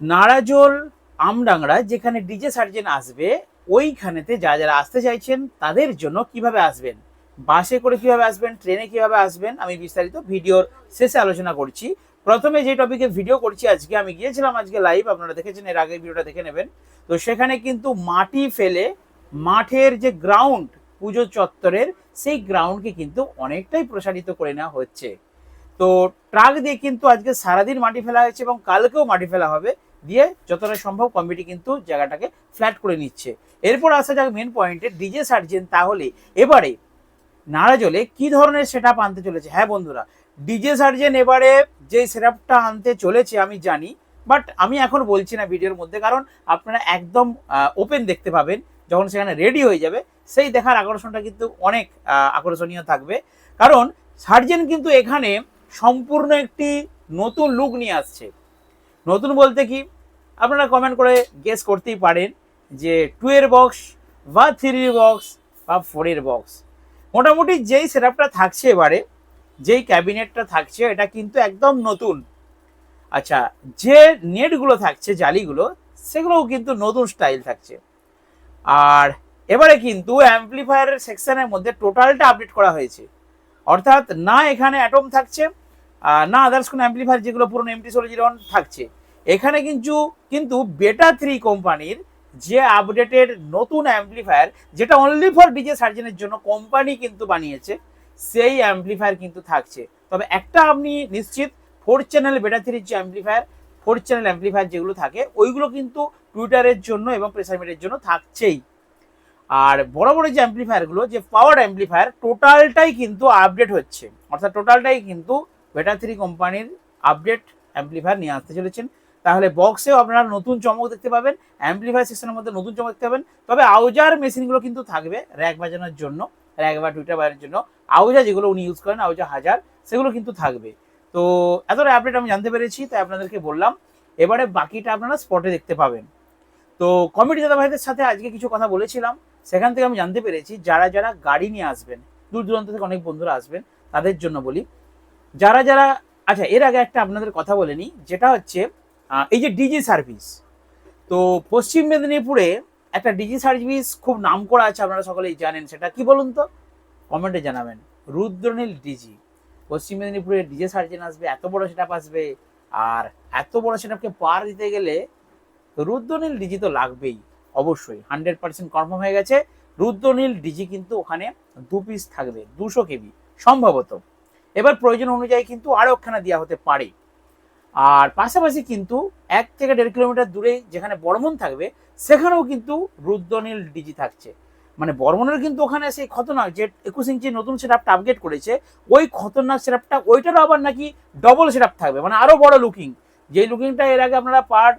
নারাজোল আমডাংরা, যেখানে DJ surgeon আসবে, ওইখানেতে যা যারা আসতে চাইছেন, তাদের জন্য কীভাবে আসবেন? বাসে করে কীভাবে আসবেন? ট্রেনে কীভাবে আসবেন? আমি বিস্তারিত ভিডিওর শেষে আলোচনা করছি। প্রথমে যে টপিকে ভিডিও করছি, আজকে আমি গিয়েছিলাম, আজকে লাইভ আপনারা দেখেছেন, এর আগে ভিডিওটা দেখে নেবেন। তো সেখানে কিন্তু মাটি ফেলে মাঠের যে গ্রাউন্ড পুজো চত্বরের, সেই গ্রাউন্ডকে কিন্তু অনেকটাই প্রসারিত করে নেওয়া হচ্ছে। তো ট্রাক দিয়ে কিন্তু আজকে সারাদিন মাটি ফেলা হয়েছে এবং কালকেও মাটি ফেলা হবে। দিয়ে যতটা সম্ভব কমিটি কিন্তু জায়গাটাকে ফ্ল্যাট করে নিচ্ছে। এরপর আসা যাক মেন পয়েন্টে ডিজে সার্জেন তাহলে এবারে নারাজলে কি ধরনের সেট আনতে চলেছে? হ্যাঁ বন্ধুরা ডিজে সার্জেন এবারে যে সেটআপটা আনতে চলেছে আমি জানি বাট আমি এখন বলছি না ভিডিওর মধ্যে, কারণ আপনারা একদম ওপেন দেখতে পাবেন। যখন সেখানে রেডি হয়ে যাবে, সেই দেখার আকর্ষণটা কিন্তু অনেক আকর্ষণীয় থাকবে। কারণ সার্জেন কিন্তু এখানে সম্পূর্ণ একটি নতুন লুক নিয়ে আসছে। নতুন বলতে কি? আপনারা কমেন্ট করে গেস করতেই পারেন যে টু এর বক্স বা থ্রির বক্স বা ফোরের বক্স মোটামুটি যেই সেটআপটা থাকছে এবারে, যেই ক্যাবিনেটটা থাকছে, এটা কিন্তু একদম নতুন। আচ্ছা যে নেটগুলো থাকছে, জালিগুলো, সেগুলোও কিন্তু নতুন স্টাইল থাকছে। আর এবারে কিন্তু অ্যাম্পলিফায়ারের সেকশনের মধ্যে টোটালটা আপডেট করা হয়েছে। অর্থাৎ না এখানে অ্যাটম থাকছে না আদার্স কোনো অ্যাম্পলিফায়ার যেগুলো পুরনো এমটি ষোলো জিরো থাকছে। এখানে কিন্তু কিন্তু বেটা থ্রি কোম্পানির যে আপডেটেড নতুন অ্যাম্পলিফায়ার যেটা অনলি ফর ডিজে সার্জেনের জন্য কোম্পানি কিন্তু বানিয়েছে, সেই অ্যাম্পলিফায়ার কিন্তু থাকছে। তবে একটা আপনি নিশ্চিত ফোর চ্যানেল বেটা থ্রির যে অ্যাম্পলিফায়ার ফোর চ্যানেল অ্যাম্পলিফায়ার যেগুলো থাকে, ওইগুলো কিন্তু টুইটারের জন্য এবং প্রেসার মিটের জন্য থাকছেই। আর বড় বড় যে অ্যাম্পলিফায়ারগুলো যে পাওয়ার অ্যাম্পলিফায়ার টোটালটাই কিন্তু আপডেট হচ্ছে। অর্থাৎ টোটালটাই কিন্তু বেটা থ্রি কোম্পানির আপডেট অ্যাম্পলিফায়ার নিয়ে আসতে চলেছেন। তাহলে বক্সেও আপনারা নতুন চমক দেখতে পাবেন অ্যাম্পলিফায়ার সেকশনের মধ্যে নতুন চমক দেখতে পাবেন। তবে আউজার মেশিনগুলো কিন্তু থাকবে র্যাক বাজানোর জন্য র্যাক বা টুইটার বাজানোর জন্য। আউজা যেগুলো উনি ইউজ করেন আউজা হাজার, সেগুলো কিন্তু থাকবে। তো এতটা আপডেট আমি জানতে পেরেছি, তাই আপনাদেরকে বললাম। এবারে বাকিটা আপনারা স্পটে দেখতে পাবেন। তো কমিটি দাদা ভাইদের সাথে আজকে কিছু কথা বলেছিলাম। সেখান থেকে আমি জানতে পেরেছি, যারা যারা গাড়ি নিয়ে আসবেন, দূর দূরান্ত থেকে অনেক বন্ধুরা আসবেন, তাদের জন্য বলি। যারা যারা আচ্ছা এর আগে একটা আপনাদের কথা বলে নিই, যেটা হচ্ছে এই যে ডিজি সার্ভিস, তো পশ্চিম মেদিনীপুরে একটা ডিজি সার্ভিস খুব নাম করা আছে, আপনারা সকলেই জানেন সেটা। কি বলুন তো? কমেন্টে জানাবেন। রুদ্রনীল ডিজি, পশ্চিম মেদিনীপুরে ডিজে সার্জেন আসবে, এত বড় সেটআপ আসবে, আর এত বড় সেটআপকে পার দিতে গেলে রুদ্রনীল ডিজি তো লাগবেই, অবশ্যই হান্ড্রেড পার্সেন্ট কনফার্ম হয়ে গেছে। রুদ্রনীল ডিজি কিন্তু ওখানে দু পিস থাকবে, দুশো কেবি, সম্ভবত। এবার প্রয়োজন অনুযায়ী কিন্তু আরও ওখানে দেওয়া হতে পারে। আর পাশাপাশি কিন্তু এক থেকে দেড় কিলোমিটার দূরে যেখানে বর্মন থাকবে, সেখানেও কিন্তু রুদ্রনীল ডিজি থাকছে। মানে বর্মনের কিন্তু ওখানে সেই খতরনাক যে একুশ ইঞ্চি নতুন সেটআপটা আপগ্রেড করেছে, ওই খতরনাক সেটআপটা ওইটারও আবার নাকি ডবল সেটআপ থাকবে মানে আরও বড় লুকিং যেই লুকিংটা এর আগে আপনারা পার্ট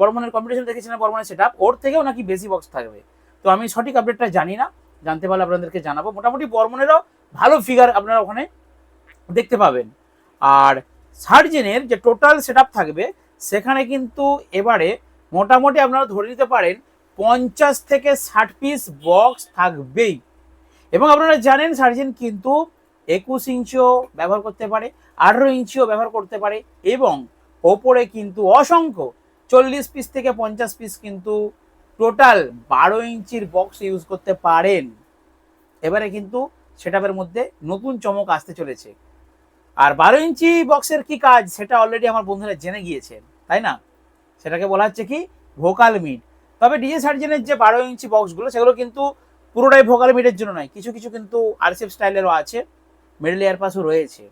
বর্মনের কম্পিটিশন দেখেছিলেন বর্মনের সেটআপ ওর থেকেও নাকি বেশি বক্স থাকবে। তো আমি সঠিক আপডেটটা জানি না, জানতে পারলে আপনাদেরকে জানাব। মোটামুটি বর্মনেরও ভালো ফিগার আপনারা ওখানে দেখতে পাবেন। আর সার্জেনের যে টোটাল সেটআপ থাকবে, সেখানে কিন্তু এবারে মোটামুটি আপনারা ধরে নিতে পারেন পঞ্চাশ থেকে ষাট পিস বক্স থাকবেই। এবং আপনারা জানেন সার্জেন কিন্তু একুশ ইঞ্চিও ব্যবহার করতে পারে, আঠেরো ইঞ্চিও ব্যবহার করতে পারে এবং ওপরে কিন্তু অসংখ্য চল্লিশ পিস থেকে পঞ্চাশ পিস কিন্তু টোটাল বারো ইঞ্চির বক্স ইউজ করতে পারেন। এবারে কিন্তু সেটাপের মধ্যে নতুন চমক আসতে চলেছে। আর বারো ইঞ্চি বক্সের কি কাজ? সেটা অলরেডি আমার বন্ধুরা জেনে গিয়েছেন তাই না? সেটাকে বলা হচ্ছে কি? ভোকাল মিট তবে ডিজে সার্জেনের যে বারো ইঞ্চি বক্সগুলো সেগুলো কিন্তু পুরোটাই ভোকাল মিটের জন্য নয়। কিছু কিছু কিন্তু আরসিএফ স্টাইলেরও আছে মিডল এয়ার পাসও রয়েছে।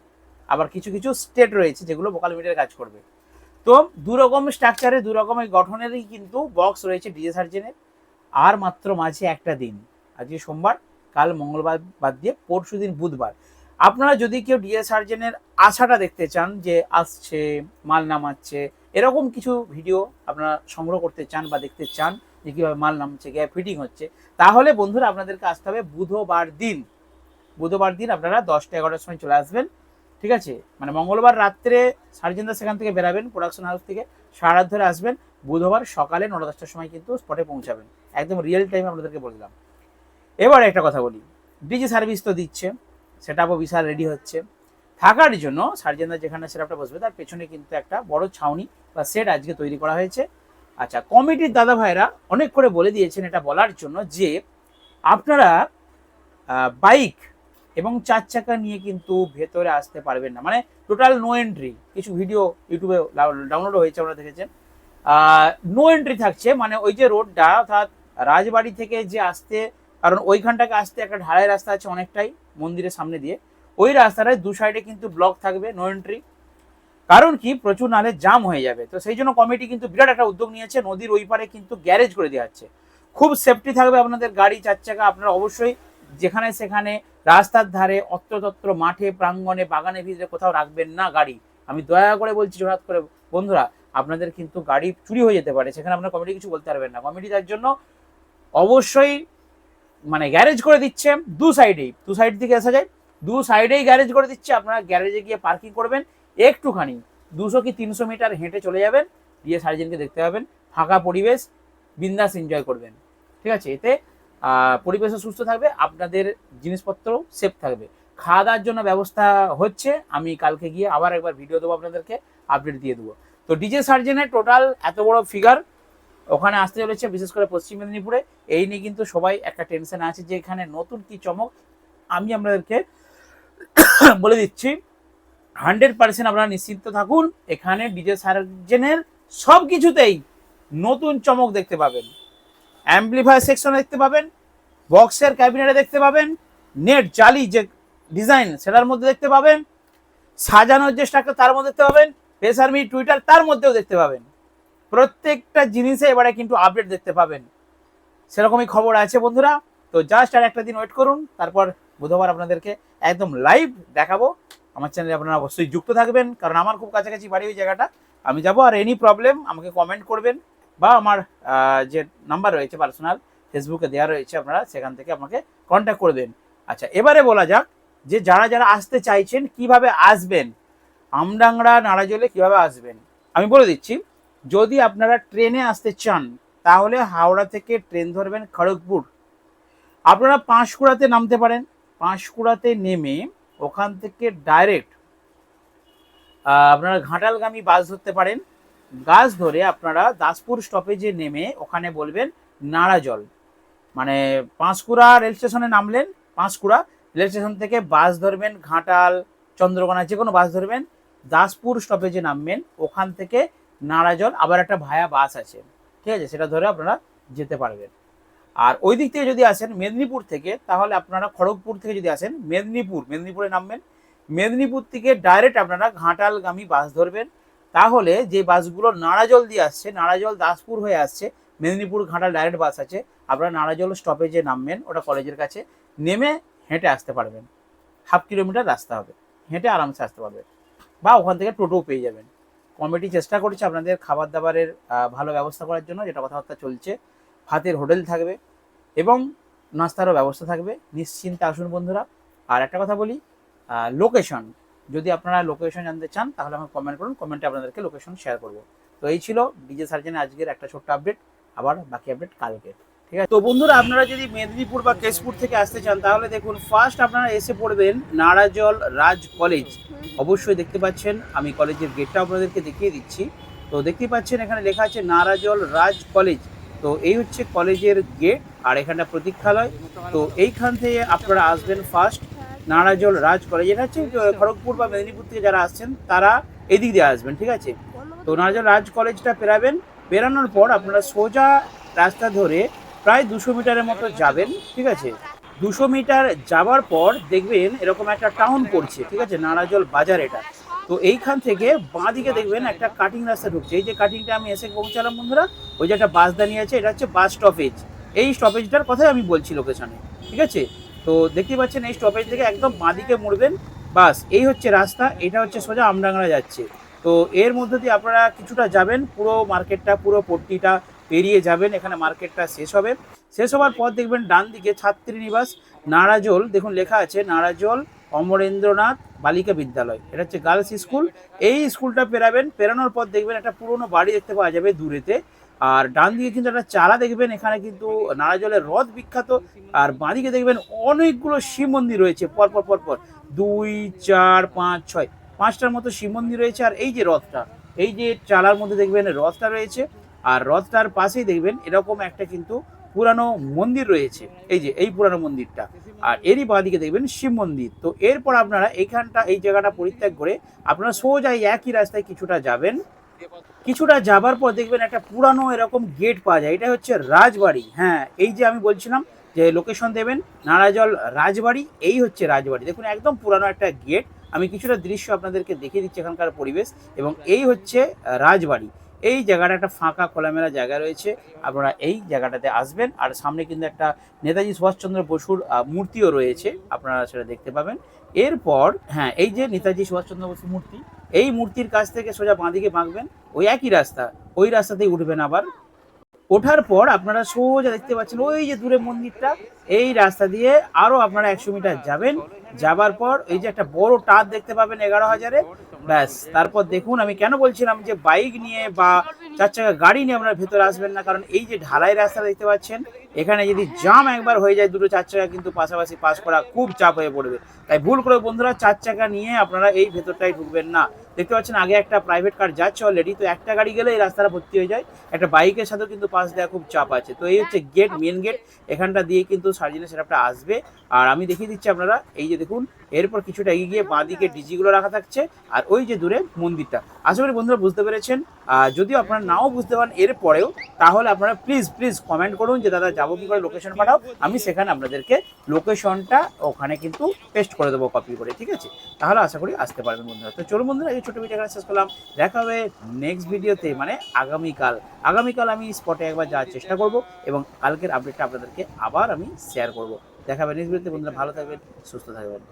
আবার কিছু কিছু স্টেট রয়েছে যেগুলো ভোকাল মিটের কাজ করবে। তো দু রকম স্ট্রাকচারে দু রকমের গঠনেরই কিন্তু বক্স রয়েছে ডিজে সার্জেনের আর মাত্র মাঝে একটা দিন, আজকে সোমবার, কাল মঙ্গলবার বাদ দিয়ে পরশু দিন বুধবার। আপনারা যদি কেউ ডিএ সার্জেনের আশাটা দেখতে চান যে আসছে, মাল নামাচ্ছে, এরকম কিছু ভিডিও আপনারা সংগ্রহ করতে চান বা দেখতে চান যে কীভাবে মাল নামছে কীভাবে ফিটিং হচ্ছে, তাহলে বন্ধুরা আপনাদেরকে আসতে হবে বুধবার দিন। বুধবার দিন আপনারা দশটা এগারোটার সময় চলে আসবেন, ঠিক আছে? মানে মঙ্গলবার রাত্রে সার্জেনদা সেখান থেকে বেরাবেন প্রোডাকশন হাউস থেকে সারা ধরে আসবেন, বুধবার সকালে নটা দশটার সময় কিন্তু স্পটে পৌঁছাবেন। একদম রিয়েল টাইম আপনাদেরকে বললাম এবার একটা কথা বলি, ডিজি সার্ভিস তো দিচ্ছে। সেটাও বিশাল রেডি হচ্ছে। থাকার জন্য সার্জেনরা যেখানে সেটআপটা বসবে, তার পেছনে কিন্তু একটা বড় ছাউনি বা সেট আজকে তৈরি করা হয়েছে। আচ্ছা কমিটির দাদা ভাইরা অনেক করে বলে দিয়েছেন এটা বলার জন্য যে, আপনারা বাইক এবং চার চাকা নিয়ে কিন্তু ভেতরে আসতে পারবেন না। মানে টোটাল নো এন্ট্রি কিছু ভিডিও ইউটিউবে ডাউনলোড হয়েছে, আপনারা দেখেছেন। নো এন্ট্রি থাকছে মানে ওই যে রোডটা, অর্থাৎ রাজবাড়ি থেকে যে আসতে, কারণ ওইখানটাকে আসতে একটা ঢালাই রাস্তা আছে অনেকটাই। মন্দিরের সামনে দিয়ে। ওই রাস্তাটায় দু সাইডে কিন্তু ব্লক থাকবে নো এন্ট্রি কারণ কি? প্রচুর নালে জাম হয়ে যাবে। তো সেই জন্য কমিটি কিন্তু বিরাট একটা উদ্যোগ নিয়েছে, নদীর ওই পারে কিন্তু গ্যারেজ করে দেওয়া হচ্ছে। খুব সেফটি থাকবে আপনাদের গাড়ি, চার চাকা, আপনারা অবশ্যই যেখানে সেখানে রাস্তার ধারে অত্রতত্র মাঠে, প্রাঙ্গণে বাগানের ভিতরে কোথাও রাখবেন না গাড়ি। আমি দয়া করে বলছি হঠাৎ করে, বন্ধুরা, আপনাদের কিন্তু গাড়ি চুরি হয়ে যেতে পারে, সেখানে আপনার কমিটি কিছু বলতে পারবেন না। কমিটি তার জন্য অবশ্যই মানে গ্যারেজ করে দিচ্ছে দু সাইডেই দু সাইড থেকে আসা যায়, দু সাইডেই গ্যারেজ করে দিচ্ছে, আপনারা গ্যারেজে গিয়ে পার্কিং করবেন একটুখানি। দুশো কি তিনশো মিটার হেঁটে চলে যাবেন, গিয়ে সার্জেনকে দেখতে পাবেন, ফাঁকা পরিবেশ, বিন্দাস এনজয় করবেন। ঠিক আছে? এতে পরিবেশও সুস্থ থাকবে, আপনাদের জিনিসপত্র সেফ থাকবে। খাওয়া দাওয়ার জন্য ব্যবস্থা হচ্ছে, আমি কালকে গিয়ে আবার একবার ভিডিও দেবো আপনাদেরকে আপডেট দিয়ে দেবো। তো ডিজে সার্জেনের টোটাল এত বড় ফিগার ওখানে আসতে চলেছে, বিশেষ করে পশ্চিম মেদিনীপুরে। এই নিয়ে কিন্তু সবাই একটা টেনশন আছে যে এখানে নতুন কি চমক। আমি আপনাদেরকে বলে দিচ্ছি হান্ড্রেড পার্সেন্ট আপনারা নিশ্চিন্ত থাকুন, এখানে ডিজে সার্জেনের সব কিছুতেই নতুন চমক দেখতে পাবেন। অ্যাম্পলিফায়ার সেকশন দেখতে পাবেন বক্সের ক্যাবিনেটে দেখতে পাবেন নেট জালি যে ডিজাইন সেটার মধ্যে দেখতে পাবেন, সাজানোর যে স্ট্রাকচার তার মধ্যে দেখতে পাবেন প্রেসার মি টুইটার তার মধ্যেও দেখতে পাবেন। প্রত্যেকটা জিনিসে এবারে কিন্তু আপডেট দেখতে পাবেন। সেরকমই খবর আছে বন্ধুরা। তো জাস্ট আর একটা দিন ওয়েট করুন, তারপর বুধবার আপনাদেরকে একদম লাইভ দেখাবো। আমার চ্যানেলে আপনারা অবশ্যই যুক্ত থাকবেন, কারণ আমার খুব কাছাকাছি বাড়ি ওই জায়গাটা। আমি যাব আর এনি প্রবলেম আমাকে কমেন্ট করবেন, বা আমার যে নাম্বার রয়েছে পার্সোনাল ফেসবুকে দেওয়া রয়েছে আপনারা, সেখান থেকে আমাকে কন্ট্যাক্ট করবেন আচ্ছা এবারে বলা যাক যে যারা যারা আসতে চাইছেন, কীভাবে আসবেন? আমডাংরা নাড়াজলে কীভাবে আসবেন? আমি বলে দিচ্ছি যদি আপনারা ট্রেনে আসতে চান, তাহলে হাওড়া থেকে ট্রেন ধরবেন খড়গপুর। আপনারা পাঁশকুড়াতে নামতে পারেন। পাঁশকুড়াতে নেমে ওখান থেকে ডাইরেক্ট আপনারা ঘাটালগামী বাস ধরতে পারেন। বাস ধরে আপনারা দাসপুর স্টপেজে নেমে ওখানে বলবেন নাড়াজল মানে পাঁশকুড়া রেল স্টেশনে নামলেন, পাঁশকুড়া রেল স্টেশন থেকে বাস ধরবেন ঘাটাল, চন্দ্রকোনা যে কোনো বাস ধরবেন, দাসপুর স্টপেজে নামবেন। ওখান থেকে নাড়াজল আবার একটা ভায়া বাস আছে। ঠিক আছে? সেটা ধরে আপনারা যেতে পারবেন। আর ওই দিক থেকে যদি আসেন মেদিনীপুর থেকে, তাহলে আপনারা খড়গপুর থেকে যদি আসেন, মেদিনীপুর, মেদিনীপুরে নামবেন। মেদিনীপুর থেকে ডাইরেক্ট আপনারা ঘাটালগামী বাস ধরবেন। তাহলে যে বাসগুলো নাড়াজল দিয়ে আসছে নাড়াজল দাসপুর হয়ে আসছে, মেদিনীপুর ঘাটাল ডাইরেক্ট বাস আছে, আপনারা নাড়াজল স্টপেজে নামবেন, ওটা কলেজের কাছে। নেমে হেঁটে আসতে পারবেন। হাফ কিলোমিটার রাস্তা হবে। হেঁটে আরামসে আসতে পারবেন। বা ওখান থেকে টোটোও পেয়ে যাবেন। কমিটি চেষ্টা করছে আপনাদের খাবার দাবারের ভালো ব্যবস্থা করার জন্য, যেটা কথাবার্তা চলছে। ভাতের হোটেল থাকবে এবং নাস্তারও ব্যবস্থা থাকবে। নিশ্চিন্তে আসুন বন্ধুরা। আর একটা কথা বলি লোকেশন যদি আপনারা লোকেশন জানতে চান, তাহলে আমাকে কমেন্ট করুন। কমেন্টে আপনাদেরকে লোকেশন শেয়ার করব। তো এই ছিল ডিজে সার্জেনের আজকের একটা ছোট্ট আপডেট আবার বাকি আপডেট কালকে। তো বন্ধুরা, আপনারা যদি মেদিনীপুর বা কেশপুর থেকে আসতে চান, তাহলে দেখুন ফার্স্ট আপনারা এসে পড়বেন নারাজল রাজ কলেজ অবশ্যই দেখতে পাচ্ছেন, আমি কলেজের গেটটা আপনাদেরকে দেখিয়ে দিচ্ছি। তো দেখতে পাচ্ছেন, এখানে লেখা আছে নারাজল রাজ কলেজ তো এই হচ্ছে কলেজের গেট আর এখানটা প্রতীক্ষালয়। তো এইখান থেকে আপনারা আসবেন ফার্স্ট নারাজল রাজ কলেজ এটা হচ্ছে খড়গপুর বা মেদিনীপুর থেকে যারা আসছেন, তারা এদিক দিয়ে আসবেন, ঠিক আছে? তো নারাজল রাজ কলেজটা পেরাবেন। পেরানোর পর আপনারা সোজা রাস্তা ধরে প্রায় দুশো মিটারের মতো যাবেন, ঠিক আছে? দুশো মিটার যাওয়ার পর দেখবেন এরকম একটা টাউন পড়ছে, ঠিক আছে? নারাজল বাজার এটা। তো এইখান থেকে বাঁ দিকে দেখবেন একটা কাটিং রাস্তা ঢুকছে। এই যে কাটিংটা আমি এসে পৌঁছালাম, বন্ধুরা, ওই যে একটা বাস দাঁড়িয়ে আছে, এটা হচ্ছে বাস স্টপেজ এই স্টপেজটার কথাই আমি বলছি লোকেশনে ঠিক আছে? তো দেখতে পাচ্ছেন, এই স্টপেজ থেকে একদম বাঁ দিকে মুড়বেন বাস এই হচ্ছে রাস্তা, এটা হচ্ছে সোজা আমডাংরা যাচ্ছে। তো এর মধ্যে দিয়ে আপনারা কিছুটা যাবেন, পুরো মার্কেটটা পুরো পট্টিটা পেরিয়ে যাবেন, এখানে মার্কেটটা শেষ হবে। শেষ হওয়ার পর দেখবেন ডান দিকে ছাত্রীনিবাস, নারাজল, দেখুন লেখা আছে, নারাজল, অমরেন্দ্রনাথ বালিকা বিদ্যালয়। এটা হচ্ছে গার্লস স্কুল এই স্কুলটা পেরাবেন, পেরানোর পর দেখবেন একটা পুরনো বাড়ি দেখতে পাওয়া যাবে দূরেতে। আর ডান দিকে কিন্তু একটা চালা দেখবেন, এখানে কিন্তু নারাজলের হ্রদ বিখ্যাত। আর বাঁদিকে দেখবেন অনেকগুলো শিব মন্দির রয়েছে পরপর পরপর দুই, চার, পাঁচ, ছয়, পাঁচটার মতো শিব মন্দির রয়েছে। আর এই যে রথটা, এই যে চালার মধ্যে দেখবেন রথটা রয়েছে। আর রথটার পাশেই দেখবেন এরকম একটা কিন্তু পুরানো মন্দির রয়েছে। এই যে, এই পুরানো মন্দিরটা। আর এরই বাঁদিকে দেখবেন শিব মন্দির। তো এরপর আপনারা এইখানটা এই জায়গাটা পরিত্যাগ করে আপনারা সোজা এই একই রাস্তায় কিছুটা যাবেন। কিছুটা যাবার পর দেখবেন একটা পুরানো এরকম গেট পাওয়া যায়। এটা হচ্ছে রাজবাড়ি। হ্যাঁ এই যে আমি বলছিলাম যে লোকেশন দেবেন, নারাজল রাজবাড়ি, এই হচ্ছে রাজবাড়ি। দেখুন, একদম পুরানো একটা গেট আমি কিছুটা দৃশ্য আপনাদেরকে দেখিয়ে দিচ্ছি এখানকার পরিবেশ। এবং এই হচ্ছে রাজবাড়ি। এই জায়গাটা একটা ফাঁকা, খোলামেলা জায়গা রয়েছে। আপনারা এই জায়গাটাতে আসবেন। আর সামনে কিন্তু একটা নেতাজি সুভাষচন্দ্র বসুর মূর্তিও রয়েছে। আপনারা সেটা দেখতে পাবেন। এরপর হ্যাঁ এই যে নেতাজি সুভাষচন্দ্র বসু মূর্তি, এই মূর্তির কাছ থেকে সোজা বাঁদিকে বাঁকবেন। ওই একই রাস্তা, ওই রাস্তাতেই উঠবেন আবার। ওঠার পর আপনারা সোজা দেখতে পাচ্ছেন ওই যে দূরে মন্দিরটা, এই রাস্তা দিয়ে আরও আপনারা একশো মিটার যাবেন। যাবার পর এই যে একটা বড় টাত দেখতে পাবেন এগারো হাজারে। ব্যাস, তারপর দেখুন আমি কেন বলছিলাম যে বাইক নিয়ে বা চার চাকা গাড়ি নিয়ে আপনারা ভেতরে আসবেন না, কারণ এই যে ঢালাই রাস্তা দেখতে পাচ্ছেন, এখানে যদি জাম একবার হয়ে যায় দুটো চার চাকা কিন্তু পাশাপাশি পাস করা খুব চাপ হয়ে পড়বে। তাই ভুল করে বন্ধুরা চার চাকা নিয়ে আপনারা এই ভেতরটায় ঢুকবেন না। দেখতে পাচ্ছেন, আগে একটা প্রাইভেট কার যাচ্ছে অলরেডি তো একটা গাড়ি গেলে এই রাস্তাটা ভর্তি হয়ে যায়। একটা বাইকের সাথেও কিন্তু পাশ দেওয়া খুব চাপ আছে। তো এই হচ্ছে গেট মেন গেট এখানটা দিয়ে কিন্তু সার্জিনের সেটআপটা আসবে। আর আমি দেখিয়ে দিচ্ছি আপনারা, এই যে দেখুন এরপর কিছুটা এগিয়ে গিয়ে বাঁ দিকে ডিজিগুলো রাখা থাকছে আর ওই যে দূরে মন্দিরটা। আশা করি বন্ধুরা বুঝতে পেরেছেন। যদিও আপনারা নাও বুঝতে পারেন এর পরেও তাহলে আপনারা প্লিজ প্লিজ কমেন্ট করুন যে, দাদা, যাব কি করে? লোকেশন পাঠাও। আমি সেখানে আপনাদেরকে লোকেশনটা ওখানে কিন্তু পেস্ট করে দেবো কপি করে, ঠিক আছে? তাহলে আশা করি আসতে পারবেন বন্ধুরা। তো চলুন বন্ধুরা, এই ছোটো ভিডিও শেষ করলাম। দেখা হবে নেক্সট ভিডিওতে মানে আগামীকাল। আগামীকাল আমি স্পটে একবার যাওয়ার চেষ্টা করব এবং কালকের আপডেটটা আপনাদেরকে আবার আমি শেয়ার করব। দেখা হবে নেক্সট ভিডিওতে বন্ধুরা, ভালো থাকবেন, সুস্থ থাকবেন।